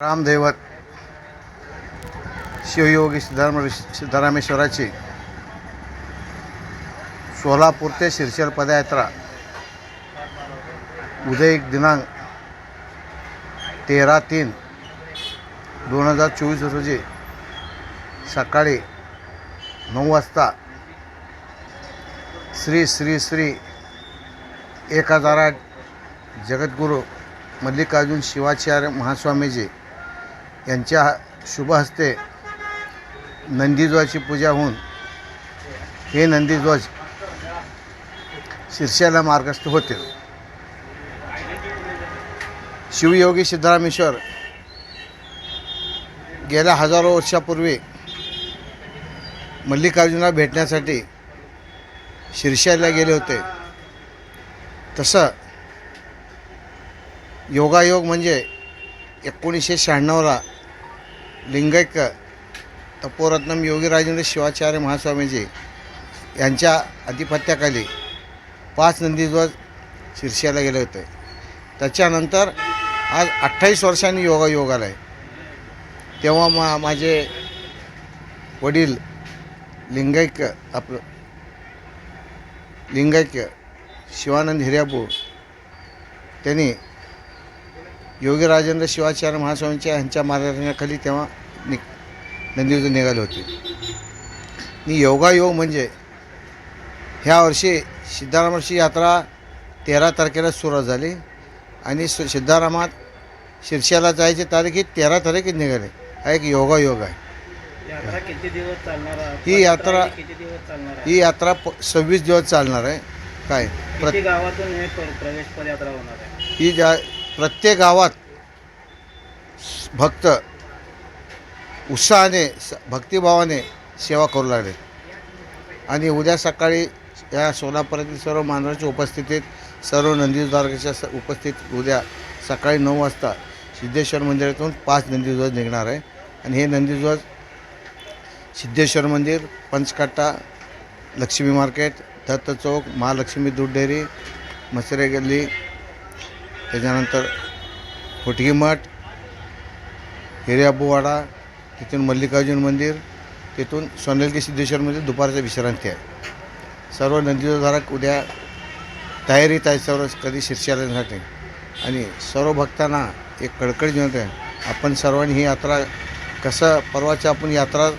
रामदैवत शिवयोगी सिद्धाराम सिद्धरामेश्वराची सोलापूर ते शिरशेल पदयात्रा. उद्या एक दिनांक तेरा तीन दोन हजार चोवीस रोजी सकाळी नऊ वाजता श्री श्री श्री एक हजार आठ जगद्गुरू मल्लिकार्जुन शिवाचार्य महास्वामीजी यांच्या शुभ हस्ते नंदीध्वजाची पूजा होऊन हे नंदीध्वज शिरशाला मार्गस्थ होतील शिवयोगी सिद्धरामेश्वर गेल्या हजारो वर्षापूर्वी मल्लिकार्जुनला भेटण्यासाठी शिरशाला गेले होते. तसं योगायोग म्हणजे एकोणीसशे शहाण्णवला लिंगैक तपोरत्नम योगी राजेंद्र शिवाचार्य महास्वामीजी यांच्या आधिपत्याखाली पाच नंदीध्वज शिरशाला गेले होते. त्याच्यानंतर आज अठ्ठावीस वर्षांनी योगायोग आला आहे तेव्हा मा माझे वडील लिंगैक आपलं लिंगैक्य शिवानंद हिर्याबू त्यांनी योगी राजेंद्र शिवाचार्य महास्वामींच्या यांच्या मार्गदर्शनाखाली तेव्हा नि नंदीवर निघाले होते. आणि योगायोग म्हणजे ह्या वर्षी सिद्धारामाची यात्रा तेरा तारखेला सुरुवात झाली आणि सु सिद्धारामात शिरशाला जायची तारीख ही तेरा तारीख निघाली. हा एक योगायोग आहे? ही यात्रा- किती दिवस चालणार आहे? ही यात्रा प सव्वीस दिवस चालणार आहे. काय? प्र किती गावातून हे प्र- प्रवेश पदयात्रा होणार आहे? ही ज्या प्रत्येक गावात भक्त उत्साहाने स भक्तिभावाने सेवा करू लागले. आणि उद्या सकाळी या सोलापुरातील सर्व मानवाच्या उपस्थितीत सर्व नंदीद्वारकाच्या स उपस्थित उद्या सकाळी नऊ वाजता सिद्धेश्वर मंदिरातून पाच नंदीध्वज निघणार आहे. आणि हे नंदीध्वज सिद्धेश्वर मंदिर पंचकट्टा लक्ष्मी मार्केट दत्त चौक महालक्ष्मी दूध डेअरी मसरे गल्ली त्याच्यानंतर फुटगी मठ हिर्याबुवाडा तिथून मल्लिकार्जुन मंदिर तिथून सोनेलकी सिद्धेश्वर मंदिर दुपारच्या विश्रांती आहे. सर्व नंदीधारक उद्या तयारीत आहे सर्व कधी शिरशासाठी आणि सर्व भक्तांना एक कडकड जीवन आहे आपण सर्वांनी ही यात्रा कसं परवाच्या आपण यात्रा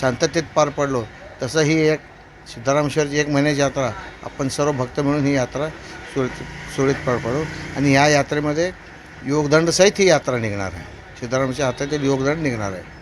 शांततेत पार पडलो तसं ही एक सिद्धारामेश्वरची एक महिन्याची यात्रा. आपण सर्व भक्त मिळून ही यात्रा सुरळीत सुरळीत पार पाडू. आणि ह्या यात्रेमध्ये योगदंडसहित ही यात्रा निघणार आहे. सिद्धरामाच्या हातातील योगदंड निघणार आहे.